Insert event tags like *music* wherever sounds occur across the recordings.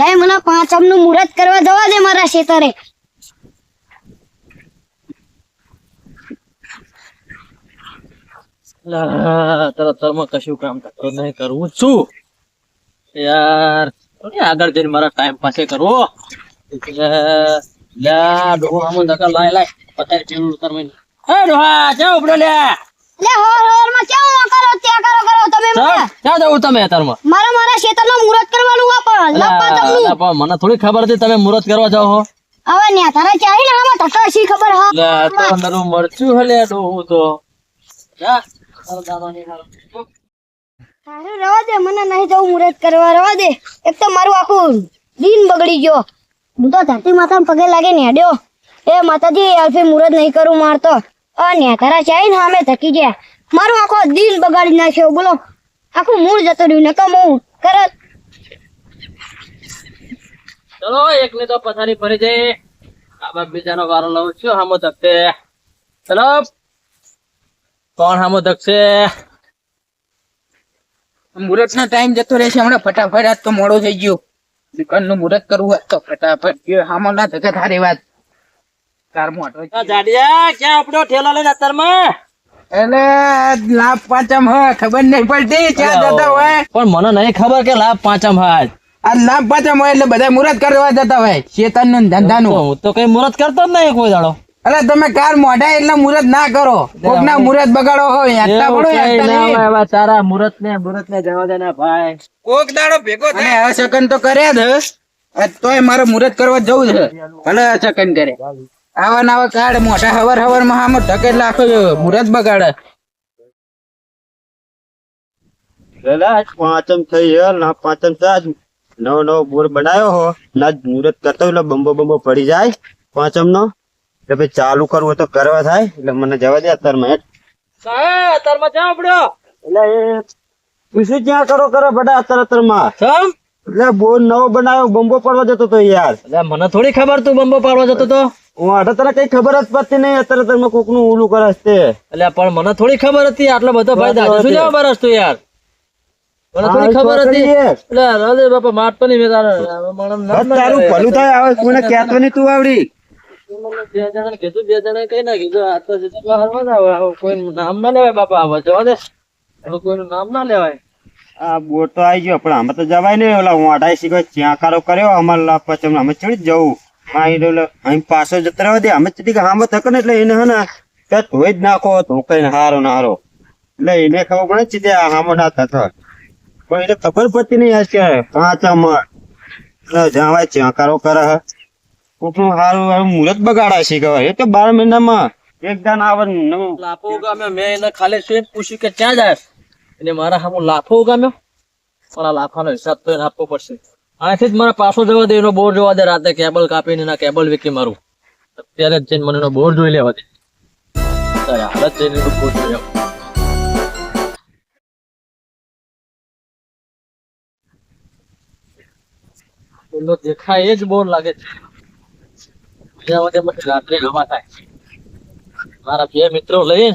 લે મને પાંચમનું મુહૂર્ત કરવા જવા દે મારા ખેતરે કશું કામ થતો નહીં કરવું છું. યાર આગળ જઈને મારા ટાઈમ પાસે કરવો એટલે, લ્યા, ડોહા આમાં ધક્કા લાય લાય. પતાય ટેલું ઉતાર મને. ડોહા ક્યાં ઉપડ્યો લે. લે હોર હોરમાં કેવું કરો ત્યાં કરો કરો તમે ક્યાં જવું તમે અત્યારમાં? મારા મારા ખેતરનું મુહૂર્ત કરવાનું આ પણ લે પાંચમ પણ મને થોડી ખબર હતી તમે મુહૂર્ત કરવા જાઓ હો. હવે ન્યા તારા ચાહી ને આમાં ધક્કા ખબર હા? લે, તો અંદરનું મરચું હલે ડોહું તો. જા, તારો દાદો નહીં તારું રવા દે મને નહીં જવું મુહૂર્ત કરવા રવા દે. એક તો મારું આખું દિન બગડી ગયો. હું તો ધરતી માતા પગે લાગે નેડ્યો એ માતાજી અલ્ફે મુહૂર્ત નહીં કરું મારતો. અને તારા ચાઈ ને અમે થકી ગયા. મારું આખો દિલ બગાડી નાખ્યો બોલો. આખું મૂળ જતો રહ્યું નકમ હું કરત. ચલો એક ને તો પથારી ફરી જઈ આ બીજાનો વારો લઉં છું હામો ધકતે ચલો. કોણ હામો ધકશે? મુહૂર્ત નો ટાઈમ જતો રહેશે હમણાં ફટાફટ આજ તો મોડો થઈ ગયો. દુકાનનું મુહૂર્ત કરવું હોય તો ફટાફટ ગયો. હામો ના ધકે થારી વાત. તાર મોટો આ જાડિયા ક્યાં આપડો ઠેલો લઈને અત્યારમાં? એટલે લાભ પાંચમ હ ખબર નહીં પડતી ક્યાં જતા હોય. પણ મને નહીં ખબર કે લાભ પાંચમ હાજ આ લાભ પાંચમ હોય એટલે બધા મુહૂર્ત કરવા જતા હોય શેતનનું ધંધા નું હું તો કઈ મુહૂર્ત કરતો જ નહીં કોઈ દાડો. અરે તમે કાર મોઢા એટલે મુહૂર્ત ના કરો. કોક ના મુહૂર્ત બગાડો હોય યાત્રા પડો એવું તારા મુહૂર્ત ને મુહૂર્ત ને જવા દે ના ભાઈ. કોક દાડો ભેગો થાય. અને સકન તો કર્યા જ તોય મારે મુહૂર્ત કરવા જવું છે. ભલે સકન કરે. આવા નાવા કાર્ડ મોટા હવર હવરમાં આમ ઢકે લાખો મુરત બગાડે. પેલા પાંચમ થઈ યાર ના પાંચમ સાજ નવો નવો બોર બનાવ્યો હો. ના મુરત કરતો એટલે બંબો બંબો પડી જાય પાંચમ નો. એટલે ભાઈ ચાલુ કરવું તો કરવા થાય. એટલે મને જવા દે અત્યારમાં અત્યારમાં ક્યાં પડ્યો એટલે એ પૂછ્યું ક્યાં કરો કરો બધા અત્યાર અત્યારમાં. માં એટલે બોર નવો બનાવ્યો બંબો પડવા જતો તો યાર. એટલે મને થોડી ખબર તું બંબો પાડવા જતો તો? હું આટલા તને કઈ ખબર જ પડતી નહીં અત્યારે તમે કોકનું ઓલું કરે છે. એટલે પણ મને થોડી ખબર હતી આટલો બધો શું જવા બરસ તું યાર? મને થોડી ખબર હતી. એટલે રાધે બાપા મારતો નહીં મેં તારે માણસ નામ ના તારું ભલું થાય આવે કોઈને કહેતો નહીં તું આવડી. બે જણા કીધું બે જણાએ કઈ ના કીધું. આ તો ના આવે. હવે નામ ના લેવાય બાપા હવે જવા દે. હવે કોઈનું નામ ના લેવાય. આ બોર તો આવી ગયો પણ આમાં તો જવાય નહીં. ઓલા હું અઢાઈ શીખો ચ્યાકારો કર્યો અમારે પછી અમે ચડી જ જવું એ ઓલો અહીં પાછો જતા રહેવા દે. અમે કે હામાં થકે ને એટલે એને હે ને ધોઈ જ નાખો તો કઈ હારો ના હારો. એટલે એને ખબર પડે આ હામો ના થતો. પણ એને ખબર પડતી નહીં આજ કે પાંચામાં એટલે જવાય ચ્યાકારો કરે હે. કોકનું હારું હારું મુહૂર્ત બગાડા છે કે એ તો બાર મહિનામાં એક દાન આવે લાફો ઉગામ્યો. મેં એને ખાલી શું પૂછ્યું કે ક્યાં જાય? એટલે મારા હામો લાફો ઉગામ્યો? પણ આ લાફાનો હિસાબ તો એને આપવો પડશે. અહીંથી જ મારે પાછો જવા દે, એનો બોર જોવા દે રાતે, કેબલ કાપીને એના કેબલ વેકી મારું. અત્યારે જ જઈને મને એનો બોર જોઈ લેવા દે. હાલત જઈને એનો બોર જોઈ દેખાય એ જ બોર લાગે છે. મને રાત્રે હવા થાય. મારા બે મિત્રો લઈ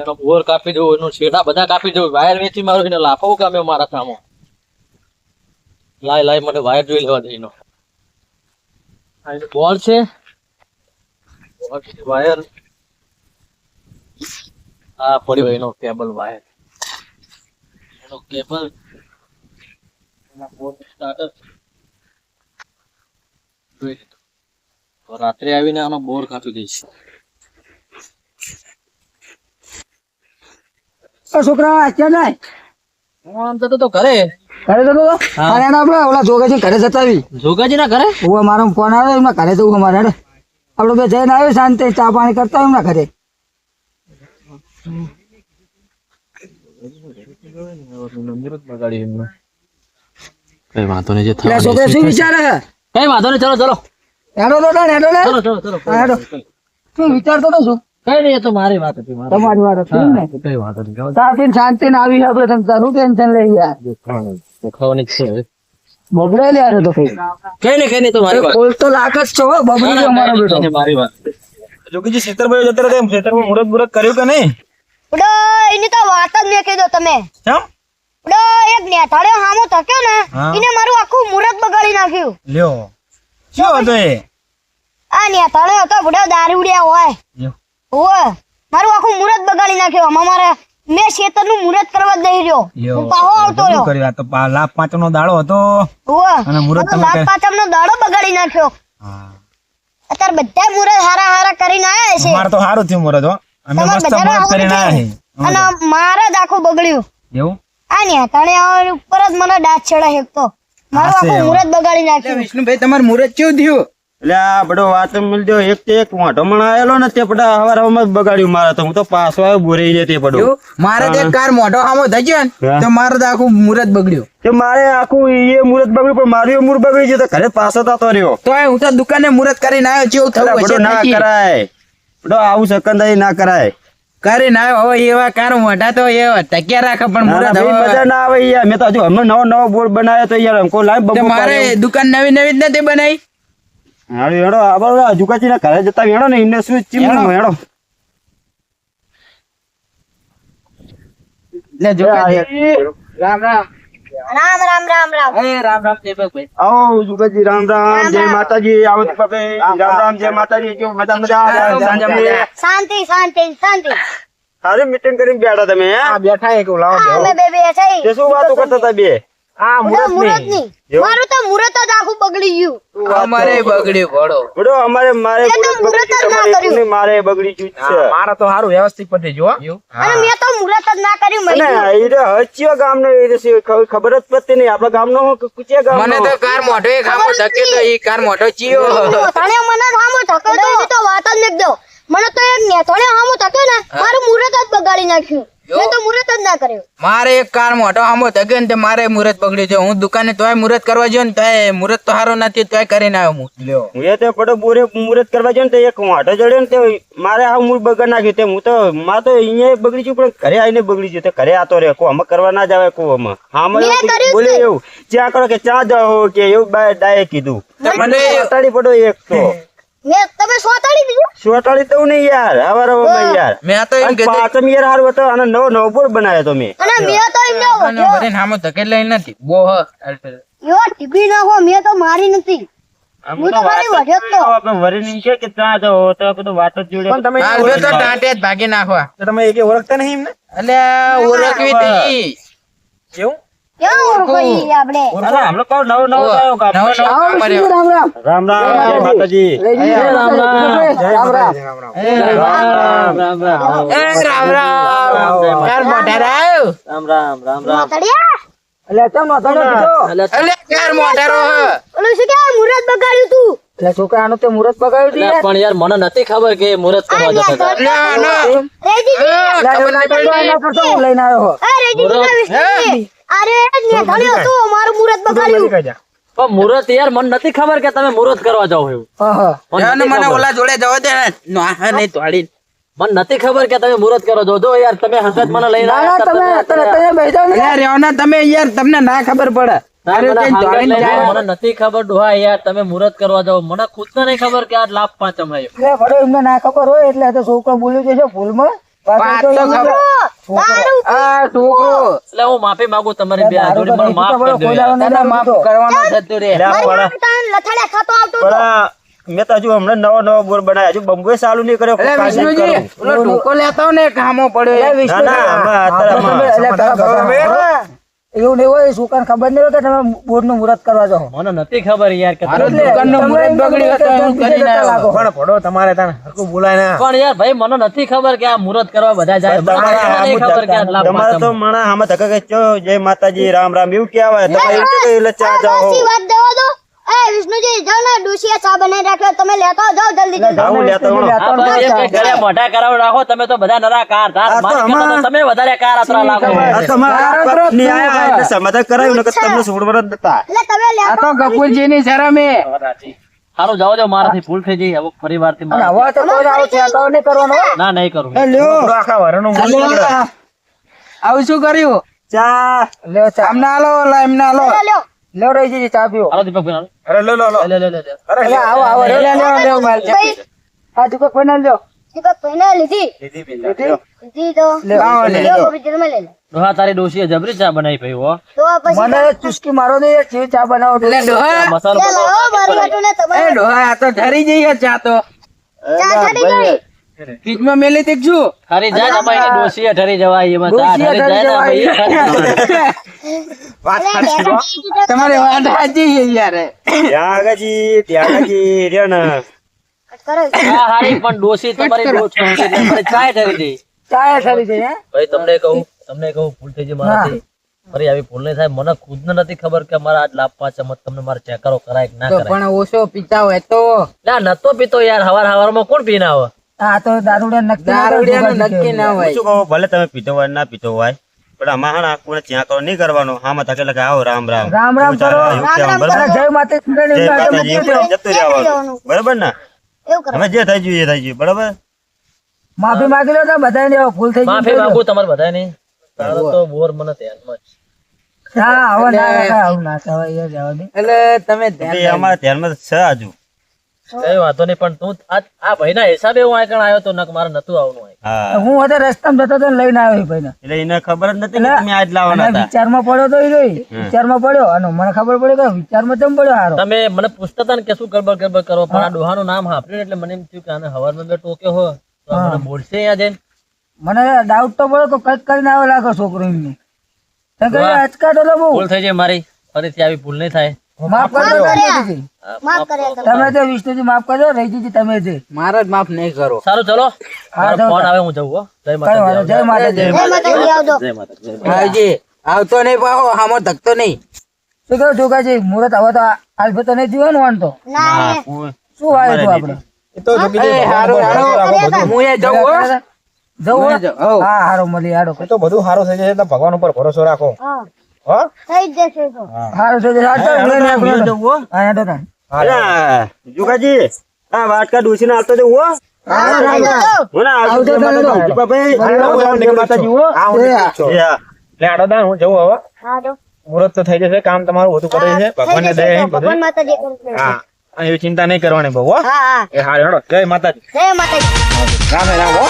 એનો બોર કાપી દઉં, એનું છેડા બધા કાપી દઉં. વાયર વેચી મારું, એને લાફો કામ્યો મારા સામો. લાય લાય મને વાયર જોઈ લેવા દે એનો. બોલ છે. વાયર. હા પડ્યો એનો કેબલ વાયર. એનો કેબલ. રાત્રે આવીને આનો બોર કાપી દઈશ. છોકરા ક્યાં જાય? હું આમ જતો તો ઘરે જતો તો અરે ના આપણે ઓલા જોગાજી ઘરે જતા આવી જોગાજી ના ઘરે? હું મારો ફોન આવ્યો એમના ઘરે જવું અમારે હેડો. આપણે બે જઈને આવ્યો શાંતિ ચા પાણી કરતા એમના ઘરે. કઈ વાંધો નહીં જે પેલા છોકરા શું વિચારે કઈ વાંધો નહીં ચલો ચલો. હેડો તો હેડો હેડો. હેડો. શું વિચારતો તો શું? કઈ નહીં એ તો મારી વાત હતી તમારી વાત હતી ને? કઈ વાંધો નહીં શાંતિ શાંતિ ને આવી આપણે તને તારું ટેન્શન લઈ યાર દેખાવાની છે હવે. લે યાર તો કઈ? કઈ નહીં કઈ નહીં તો મારી વાત. બોલ તો લાખ જ છો બબડી ગયો અમારો બેટો. મારી વાત. જોગીજી ખેતરમાં જતા રહ્યા ખેતરમાં મુહૂર્ત મુહૂર્ત કર્યું કે નહીં? ઉડો એની તો વાત જ મેં કીધું તમે. એક હામો થક્યો ને એને મારું આખું મુરત બગાડી નાખ્યું. લ્યો. શું હતો એ? આ નેથાળ્યો હતો બુડો દારૂડિયા હોય. લ્યો. ઓય મારું આખું મુરત બગાડી નાખ્યો. આમાં મારે મેં ખેતરનું મુરત કરવા દઈ રહ્યો. હું પાહો આવતો રહ્યો. કર્યો. આ તો પા- લાભ પાંચમનો દાડો હતો. ઓય અને મુરત મારો તમે લાખ કે- પાંચમનો દાડો બગાડી નાખ્યો. હા. અત્યારે બધા મુરત હારા હારા કરીને આયા છે. અમારે તો હારું થયું મુરત હો. અમે મસ્ત મુરત કરીને આયા છે. અને મારે જ આખું બગડ્યું. એવું? આ ને તણે ઉપર જ મને દાંત છેડા હેકતો મારું આખું મુરત બગાડી નાખ્યું. વિષ્ણુભાઈ તમારું મુરત કેવું થયું? એટલે આ બધો વાત મળજો એક તે એક મોઢો મણ આવેલો ને તે બધા હવાર હવામાં બગાડ્યું મારે તો. હું તો પાછો આવ્યો બોરી ને તે પડો મારે તો એક કાર મોઢો સામો ધજ્યો ને તો મારે તો આખું મુરત બગડ્યું. તો મારે આખું એ મુરત બગડ્યું પણ મારું એ મુહૂર્ત બગડી ગયું તો ઘરે પાછો થતો રહ્યો. તો હું તો દુકાને મુરત કરીને આવ્યો જેવું થવું હશે ના કરાય. બધો આવું સકંદાઈ ના કરાય. કરી ના હવે એવા કાર મોઢા તો એ ટક્યા રાખે પણ મુરત મજા ના આવે યાર. મેં તો હજુ હમણાં નવો નવો બોર્ડ બનાવ્યો તો યાર અંકો લાઈવ તો મારે દુકાન નવી નવી જ નથી બનાવી? હેડો ઘરે જતા હેડો ને શું ચીમનું હેડો. જોકાજી. રામ રામ. રામ રામ રામ રામ. એ રામ રામ દીપકભાઈ આવો જુગાજી રામ રામ જય માતાજી આવો રામ રામ જય માતાજી કેવું મજા મજા. શાંતિ. શાંતિ શાંતિ સારી મીટિંગ કરીને બેઠા તમે હા? બેઠા એક લાવો અમે બે બે શું વાતો કરતા હતા બે? આ મુરતની? મારું તો મુરત જ આખું બગડી ગયું. અમારે બગડ્યું ઘોડો ઘોડો અમારે મારે મુરત જ ના કર્યું. મારે બગડી ગયું છે. મારા તો સારું વ્યવસ્થિત પતી જો અને મેં તો મુરત જ ના કર્યું મને. એ તો હચ્યો ગામનો એ ખબર ખબર જ પડતી નહીં. આપણા ગામનો કુચિયા ગામનો? મને તો કાર મોઢો એ આમો ધકે તો ઈ કાર મોઢો ચીયો. તણે મને સામો ધકે તો તો વાત જ મેં દો મને તો એક નેથોડે સામો ધકે ને મારું મુરત જ બગાડી નાખ્યું. મેં તો મુહૂર્ત જ ના કર્યું. મારે એક કાર મોઢો આમો ધકે ને તે મારે મુહૂર્ત બગડ્યું છે. હું દુકાને તોય મુહૂર્ત કરવા ગયો ને તોય મુહૂર્ત તો સારો નથી તોય કરીને આવ્યો હું લ્યો. હું એ તો પડો બોરે મુહૂર્ત કરવા ગયો ને તો એક વાંઢો જડ્યો ને તે મારે આ મૂળ બગડ નાખ્યું તે હું તો માં તો અહીંયા બગડી છું પણ ઘરે આવીને બગડી છું તે ઘરે આતો રે કો અમે કરવા ના જાવે કો અમે. હા મને બોલે એવું. ચા કરો કે ચા જાઓ કે એવું બાય ડાયે કીધું. મને અટાડી પડો એક તો. *laughs* તમે સોતાડી દીધું? સોટાડી તો નહીં યાર હવાર હવારમાં યાર. મેં તો એમ અને પાછમ યાર હારું હતો અને નવો નવો બોર્ડ બનાવ્યો તો મેં. અને મેં તો એમને દુકાને વધ્યો. ભરીને આમો ધકે લઈ નથી. બો હ એવો ટીપી નાખો મેં તો મારી નથી. હું તો જ તો. આપણે વરી ની કે ચા જાઓ તો બધું વાત જ જોડે. તમે હાલ તો ટાંટે જ ભાગી નાખવા. તમે એક ઓળખતા નહીં એમને? એટલે ઓળખવી તો કેવું આવ્યો કામ. નવો નવો કામ કર્યો. રામ રામ. જય માતાજી. રામ રામ. એ રામ રામ એ રામ રામ કાર મોઢા રાવ રામ રામ રામ રામ તળિયા અલે કાર મોઢા રો હ. ઓલું શું કહેવાય મુહૂર્ત બગાડ્યું તું પણ યાર મને નથી ખબર કે મુહૂર્ત કરવા જતા હતા ના ના રેજીજી હા, ખબર નહીં પડી. એ રેજીજી વિષ્ણુજી અરે નેથાળ્યો હતું મારું મુહૂર્ત બગાડ્યું પણ મુહૂર્ત યાર મને નથી ખબર કે તમે મુહૂર્ત કરવા જાવ એવું. મને ઓલા જોડે જવા દે. ના નહીં તોડી મને નથી ખબર કે તમે મુહૂર્ત કરો જો યાર તમે હસત મને લઈને આવ્યા તમે તમે રહ્યો ને. તમે યાર તમને ના ખબર પડે. મને નથી ખબર ડોહા યાર તમે મુહૂર્ત કરવા જાવ મને ખુદ ને નહીં ખબર કે આ લાભ પાંચમ આવ્યો વાત તો ખબર. આ છોકરો. એટલે હું માફી માંગુ તમારી બે જોડી માફ કરી માફ કરવાનો રે. આવતો મેં તો હજુ હમણાં નવો નવો બોર બનાવ્યો. હજુ બંબોય ચાલુ નહીં કર્યો. અરે કાલે જ વિષ્ણુજી નહીં હોય ઢોકો ખબર નહીં હોય કે તમે બોર્ડનું મુહૂર્ત કરવા આમાં મને નથી ખબર યાર કે મુહૂર્ત બગડી હું પણ પડો તમારે તને હરકું બોલાય ના. પણ યાર ભાઈ મને નથી ખબર કે આ મુહૂર્ત કરવા બધા જાય. તમારે ખબર કે આટલા તમારે તો મણા આમાં ધક્કા કે ચો જય માતાજી રામ રામ એવું કહેવાય. આવે તમે એટલે ચા જાઓ? ડોશી વાત દો એ વિષ્ણુજી જાઓ ને ડોશીએ ચા બનાવી રાખ્યો તમે લેતા આવો, જલ્દી જલ્દી. હું લેતો આવું. આ બસ એમ કે ઘરે મોઢા કરાવ રાખો તમે તો બધા નરા કાર ધાર આ તો મારી કરતા તો આમાં- તમે વધારે કાર અતરા લાગો તમારા પત્ની આયા એટલે સમાધાન કરાયું ને તમને છોડવાના જ નતા એટલે તમે આ તો ગકુલજી ની શરમે. સારું જાઓ જાઓ મારાથી ભૂલ થઈ ગઈ હવે ફરી વારથી ના નહીં કરું. આપણો આખા વરનું આવું શું કર્યું? ચા. આમને આલો એમને આલો લ્યો, પીઓ હાલો દીપક ભાઈ અરે લો લો લો. લે લે લે લે અરે લે. ભાઈ દીપક લીધી. લીધી લ્યો. લીધી તો. લાવો લે. લ્યો, તમે લો ડોહા તારી ડોશીએ જબરી ચા બનાવી ભાઈ હો. તો પછી મને ચુસ્કી મારો દે ચી ચા બનાવો એટલે ડોહા મસાલો લે મારી હાટુ ને એ ડોહા આ તો ઠરી જઈએ ચા તો. ચા ઠરી ગઈ. ફ્રીજમાં મેલે તે જો. અરે જા ના ભાઈ ડોસી ઠરી જવાય એમાં તા ઠરી જાય ને ભાઈ. વાત સાચી હો. તમારે વાત સાચી છે યાર. ત્યાં આગળજી રે ને. કરો. ચા હારી પણ ડોસી તમારી બહુ છોકરી એટલે અમારી ચા ઠરી દે ચાય ઠરી દે ભાઈ તમને કહું તમને કહું ભૂલ થઈ ગઈ મારાથી. ફરી આવી ભૂલ નહીં થાય. મને ખુદ ને નથી ખબર કે મારા આજ લાભ પાંચ મત તમને મારે ચેકરો કરાય કે ના તો કરાય. પણ ઓછો પીતા હોય તો. ના નતો પીતો યાર. હવાર હવારમાં કોણ પીના આવે આ તો દારૂડિયા નક્કી દારૂડિયા નક્કી ના હોય. શું કહો ભલે તમે પીતો હોય ના પીતો હોય પણ આમાં હા કોને ત્યાં કરો નહીં કરવાનો. હા તકે લગે આવો રામ રામ. રામ રામ કરો. જય માતા જતું રહેવાનું. બરાબર ને? એવું હવે જે થઈ ગયું એ થઈ ગયું બરાબર? માફી માંગી લો બધા ને ભૂલ થઈ ગઈ માફી માંગુ તમારે બધા ને તો બોર મને ધ્યાનમાં જ હા હવે ના આવું ના કહેવાય, એ જવા દે. એટલે તમે ધ્યાન. અમારા ધ્યાનમાં છે હજુ કઈ વાંધો નહીં પણ તું આ ભાઈ ના હિસાબે હું આગળ આવ્યો તો નક મારે નતું આવવાનું હું. હતો રસ્તામાં જતો તો લઈને આવ્યો એ એટલે એને ખબર જ નથી તમે આજ લાવવાના હતા. વિચારમાં પડ્યો તો એ વિચારમાં પડ્યો. અને મને ખબર પડી કે વિચારમાં કેમ પડ્યો હારો. તમે મને પૂછતા હતા ને કે શું ગરબડ ગરબડ કરો પણ આ ડોહાનું નામ સાંભળ્યું એટલે મને એમ થયું કે આને હવારમાં મેં ટોક્યો હો તો મને બોલશે અહીંયા જઈને. મને ડાઉટ તો પડ્યો તો કંઈક કરીને આવે લાગે છોકરો એમને. તો કે તો બહુ. ભૂલ થઈ જાય મારી. ફરીથી આવી ભૂલ નહીં થાય. માફ કરજો માફ કર્યા. તમે તમે વિષ્ણુજી માફ કરજો રહી તમે તે મારા જ માફ નહીં કરો. સારું ચલો. ફોન આવે હું જવું જય કઈ જય માતાજી. માતાજી જય માતાજી જય માતાજી. આવતો નહીં પાહો હામો ધકતો નહીં. શું કહ્યું ઠોકાજી મુહૂર્ત હવે તો આલ્ફે તો નહીં જીવન ને વાંધો શું આવ્યું હતું આપણે? એ હારું હારું. હું એ જઉં હો. જવું હું હારો મળી હારો. તો બધું સારું થઈ જશે ભગવાન ઉપર ભરોસો રાખો. થઈ જશે તો. સારું થઈ જશે જુગાજી આ વાટકા ડૂસીને આવતો જવું હો. ના કામ તમારું બધું કરે છે. ભગવાન માતાજી હા. એવી ચિંતા નહીં કરવાની બહુ હો. હા હા. એ હારું હેડો. જય માતાજી. જય માતાજી. રામે રામ હો.